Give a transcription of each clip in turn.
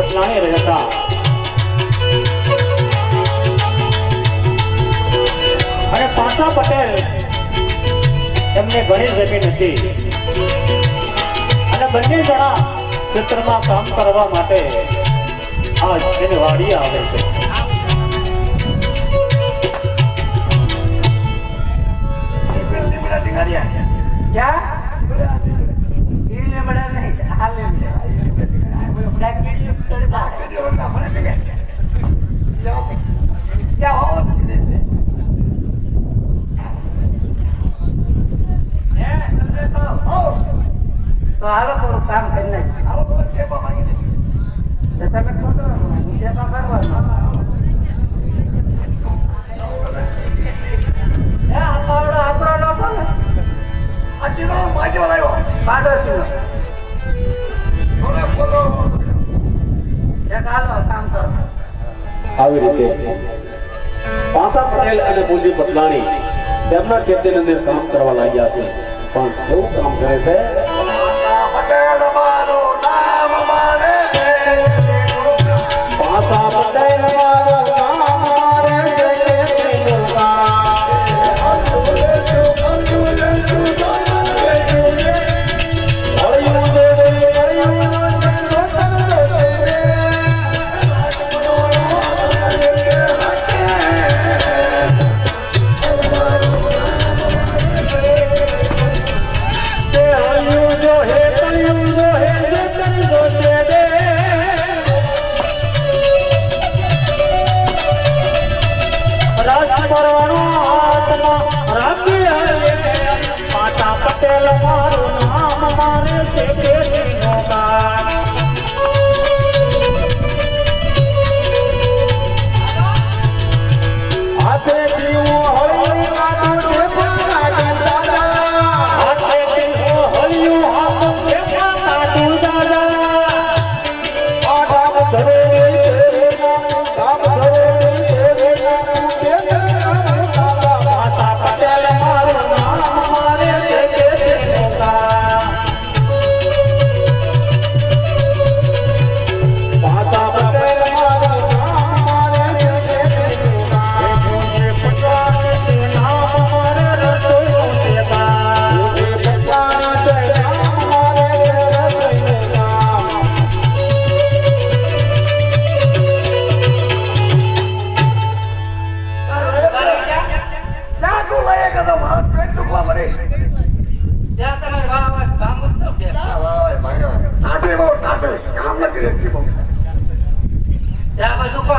પટલાણી રહેતા અને પાસા પટેલ એમને ઘણી જમીન હતી અને બંને જણા ખેતરમાં કામ કરવા માટે આજ એને વાડી આવે છે क्या આવી રીતે. પાસા પટેલ અને પૂજી પટલાણી તેમના ખેતીની અંદર કામ કરવા લાગ્યા છે. પણ એવું કામ કરે છે? પટેલ મારું નામ મારે છે ખેતીનો કામ.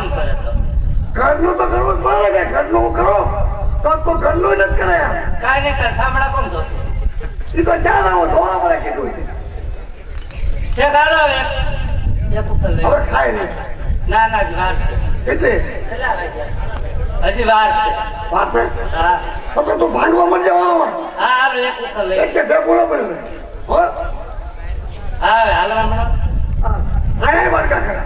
કોણ કરે તો? ઘરનું તો કરવું જ પડે કે ઘરનું કરો? તો તો ઘરનું જ કરાયા કાંઈ નહીં કર થાંભળા કોણ દો એ તો ચાલ આવો ધોવા પડે કીધું છે ગાળો એક એક ઉપર હવે ખાય નહીં ના ના હજી વાર એટલે? હજી વાર છે. પાસે હા. તો તો તું ભાંડવા મળી જવાનો હા હાલો એક ઉપર લઈ એક કે બોલો પડે હો. હા હાલવા મળો કરે.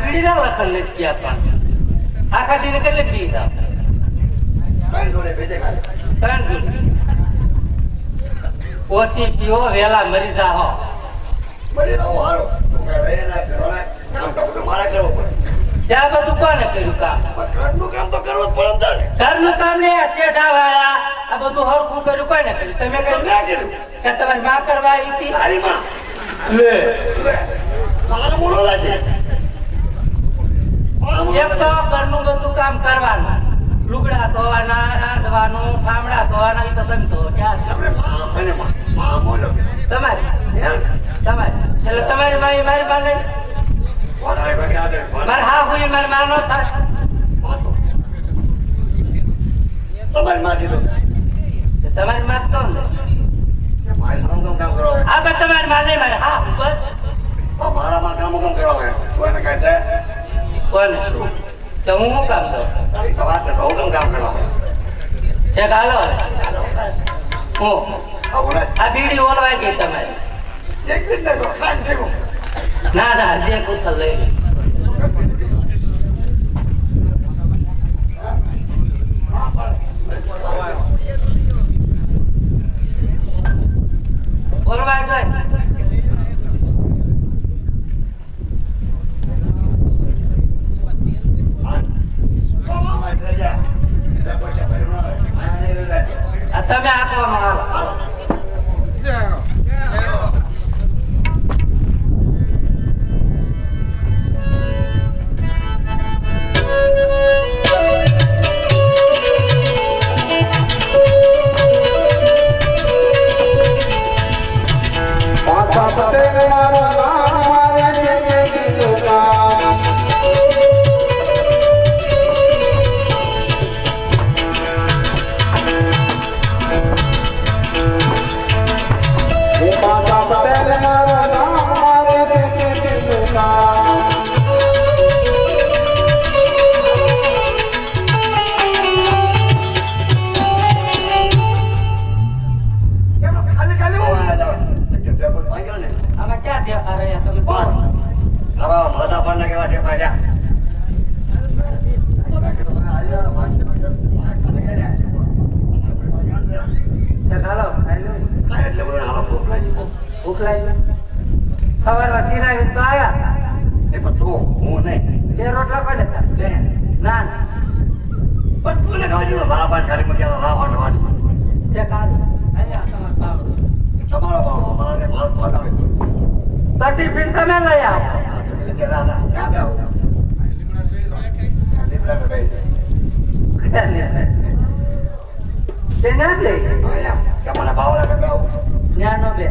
પણ નથી ગયા પણ આખા દિને કેટલી પી કઈ જોડે ભેજે ખાલી. ત્રણ જુદી. ઓછી વેલા મરી મરી હારો. મારે કરવું પડે. ત્યાં બધું કોને કર્યું કામ? ઘરનું કામ તો કરવું જ પડે ને તારે. ઘરનું કામ ને શેઠા વાળા આ બધું હરખું કર્યું કોને કર્યું? તમે કર્યું? કે તમારી માં કરવા આવી હતી? લે. લે. લાગે. એક તો ઘરનું બધું કામ કરવાનું. લુગડા ધોવાના રાંધવાનું ઠામડા ધોવાના એ તો તમારી એટલે તમારી? મારી માં નહીં વધારે કોઈ આગળ મારે હા હું મારી માં નો થાય. તમારી માં કીધું. તો તમારી માં તો આ તમારી માં નહીં મારે. હા બસ. મારા માં કામ કામ કોઈને કહે કોને તો હું શું કામ બહુ કામ કામ કરો હાલો હું? આ બીડી ઓલવાઈ ગઈ તમારી. ના ના, જે કુતર લઈ. ગઈ આ તમે આંકવામાં આવો ભૂખ લાગી સવારમાં સિરાવી તો આવ્યા. એ પણ તું હું નહીં. બે રોટલા કોને ખાધા? ના પણ તું ને પાન ખાલી મૂક્યા હતા, સારા પાન છે કાલ અહીંયા તમારે. તમારો તમે લઈ આવો. એટલે દાદા ક્યાં જાવ લીમડા તો બેસી. તે ના દે. અહીંયા મને ભાવ લાગે ન્યાનો બે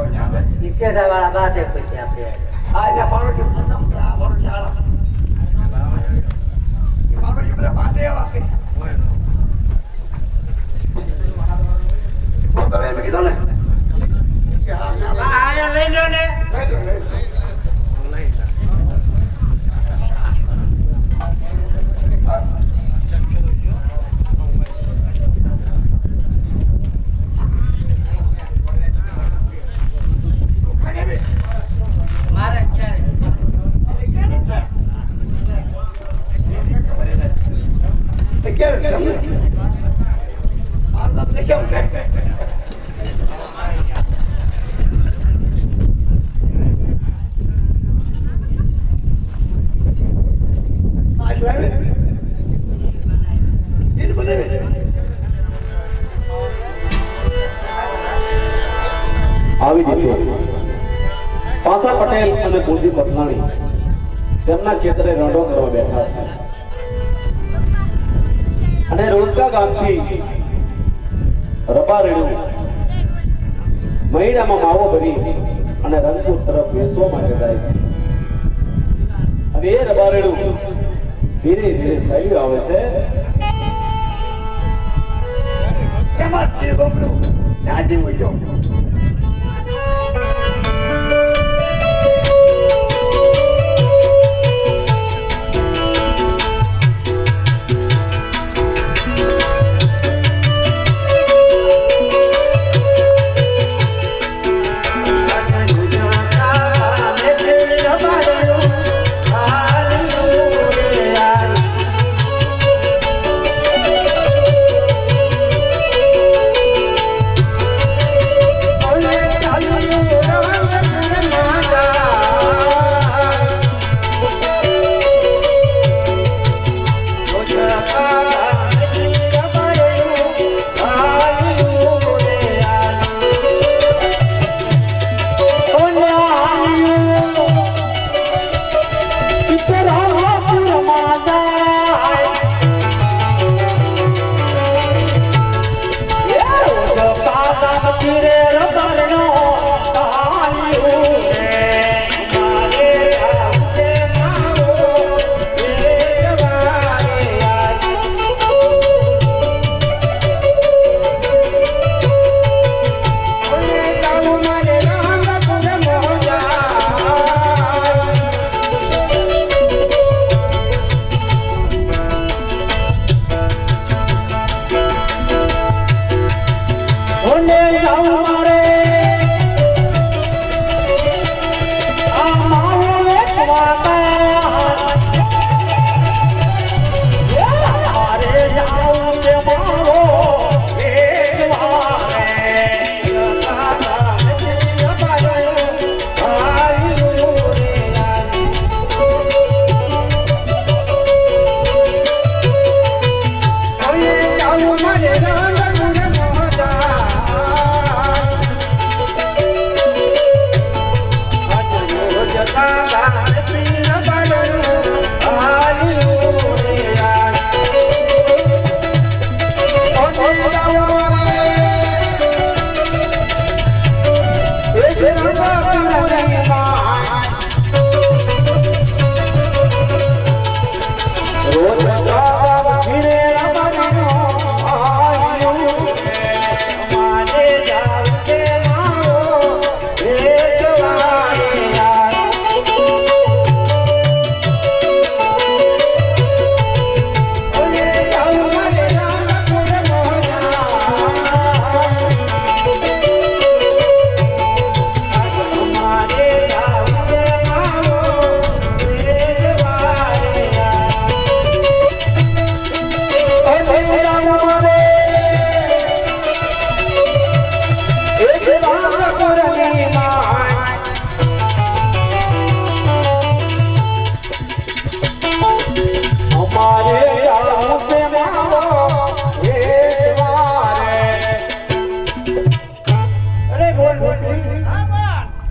શેઠા વાળા બાદે પછી આપણે પરોઠી પરોઠી બધા એવા છે. તમે કીધું ને લઈ લો ને લઈ લો, લઈ લો. ખાને બે. મારે ક્યારે આવી રીતે પાસા પટેલ અને પૂંજી પટનાણી તેમના ક્ષેત્રે રણો કરવા બેઠા છે. અને રોજકા ગામથી રબારેડું મહિડામાં માવો ભરી અને રંગપુર તરફ વેચવા માટે જાય છે. અને એ રબારેડું ધીરે ધીરે સહી આવે છે. એમાં દાદી ઉડ્યો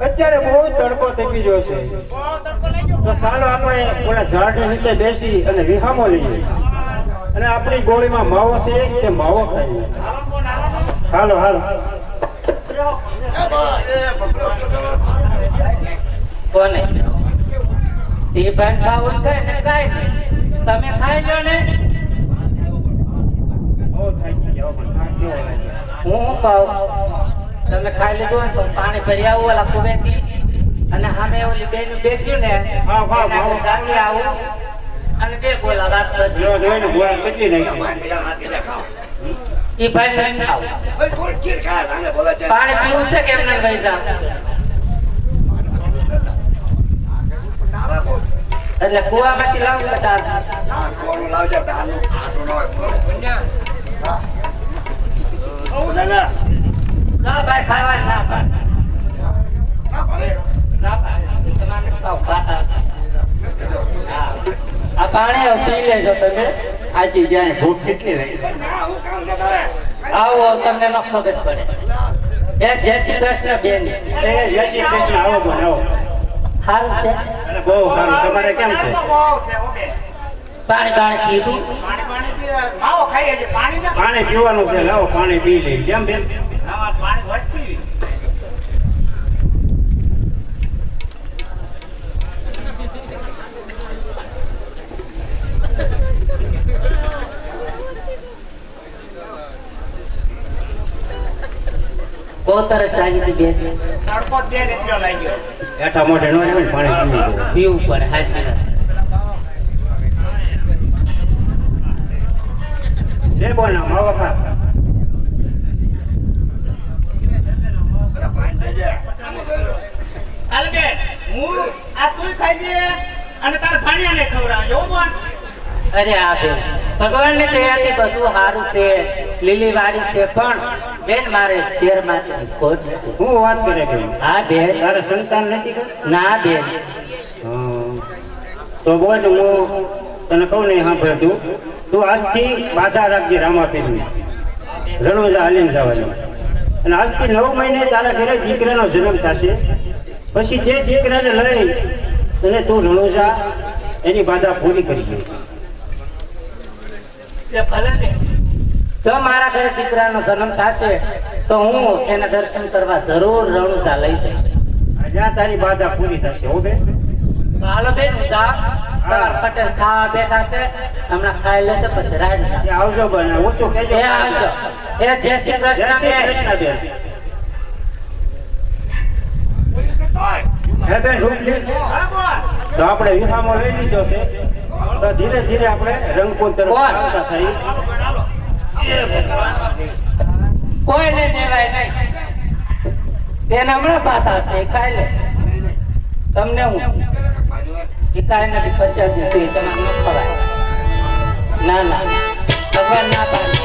અત્યારે બહુ તડકો થઈ ગયો છે. તો સાલો આપણે ઓલા ઝાડ નીચે બેસી અને વિહામો લઈએ. અને આપણી ગોળીમાં માવો છે તે માવો ખાઈએ. હાલો હાલો. કોને? તે ભાઈ ખાવું તમે ખાઈ લો ને. હું શું કહું? તમે ખાઈ લીધું ને તો પાણી ભરી આવું ઓલા કુવેથી અને સામે ઓલી બેન બેઠ્યું ને હા, હા, ગાંધી આવું. અને બે બોલા વાત નાખી એ ભાઈ પાણી પીવું છે કેમ એમને ભાઈ સાહેબ? એટલે કુવામાંથી લાવું કે તાર. ના લાવજે તારનું ન ભાઈ ખાવા ના પાડ ના પડે? ના પાડ તમારે ખાવ ખાતા આ પાણી પી લેજો તમે. આજી જાય ભૂખ કેટલી રહી. આવો તમને ન ખબર પડે. એ જય શ્રી કૃષ્ણ બેન. એ જય શ્રી કૃષ્ણ આવો બનાવો સારું છે. બહુ સારું તમારે કેમ છે પાણી પાણી પીધું પાણી પીવાનું છે. લાવો પાણી પી લઈ કેમ બેન? બહુ તરસ લાગી હતી બેન. હેઠા મોઢે નો આવે ને પાણી પીવું પીવું પડે હાજી લે બોલ ના માવા ખા બધા ભાઈ દેજે આમ કર્યો અરે આ બેન ભગવાનની દયાથી બધું સારું છે. લીલી વાડી છે પણ બેન મારે શેરમાંથી ખોટ હું વાત કરે કે હા બેન. તારે સંતાન નથી કે ના બેન. તો બોલ હું તને કહું નહીં સાંભળે તું. તું આજથી બાધા રાખજે રામાપીરની. રણુજા હાલીને જવાની. અને આજથી નવ મહિને તારા ઘરે દીકરાનો જન્મ થશે. પછી જે દીકરાને લઈ અને તું રણુજા એની બાધા પૂરી કરી એટલે ભલે. જો મારા ઘરે દીકરાનો જન્મ થશે તો હું એના દર્શન કરવા જરૂર રણુજા લઈ જઈશ. જ્યાં તારી બાધા પૂરી થશે હો બે હાલો બેન જા. પટેલ ખાવા બેઠા છે હમણાં ખાઈ લેશે પછી રાઈડ આવજો બને ઓછું કહેજો. એ આવજો. એ જય શ્રી કૃષ્ણ બેન. બેન. હે બેન રૂપલી તો આપણે વિહામો લઈ લીધો છે. તો ધીરે ધીરે આપણે રંગપુર તરફ આવતા થઈ. કોઈને દેવાય નહીં. તેને હમણાં પાતા છે ખાઈ લે. તમને હું? એ કાંઈ નથી પ્રસાદી છે એ તમારે ખવાય. ના ના. ભગવાન ના પાડે.